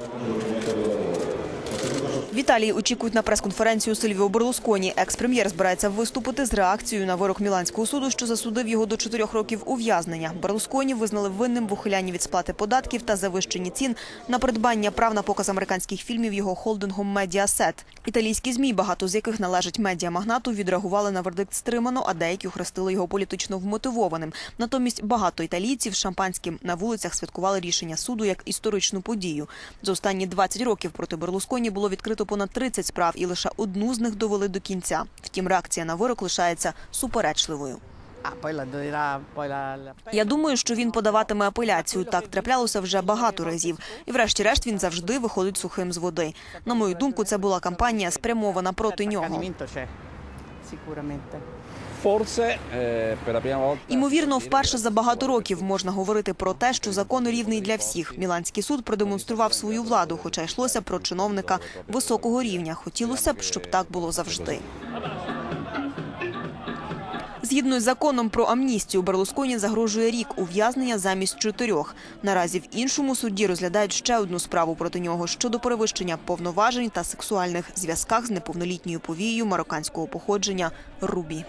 documento de. В Італії очікують на прес-конференцію Сильвіо Берлусконі. Екс-прем'єр збирається виступити з реакцією на вирок Міланського суду, що засудив його до чотирьох років ув'язнення. Берлусконі визнали винним в ухилянні від сплати податків та завищенні цін на придбання прав на показ американських фільмів його холдингом Медіасет. Італійські змі, багато з яких належать медіамагнату, відреагували на вердикт стримано, а деякі охрестили його політично вмотивованим. Натомість багато італійців шампанським на вулицях святкували рішення суду як історичну подію. За останні 20 років проти Берлусконі було відкрито понад 30 справ, і лише одну з них довели до кінця. Втім, реакція на вирок лишається суперечливою. Я думаю, що він подаватиме апеляцію. Так траплялося вже багато разів. І врешті-решт він завжди виходить сухим з води. На мою думку, це була кампанія спрямована проти нього. Forse eh, Імовірно, вперше за багато років можна говорити про те, що закон рівний для всіх. Міланський суд продемонстрував свою владу, хоча йшлося про чиновника високого рівня. Хотілося б, щоб так було завжди. Згідно з законом про амністію, Берлусконі загрожує рік ув'язнення замість чотирьох. Наразі в іншому суді розглядають ще одну справу проти нього щодо перевищення повноважень та сексуальних зв'язках з неповнолітньою повією марокканського походження Рубі.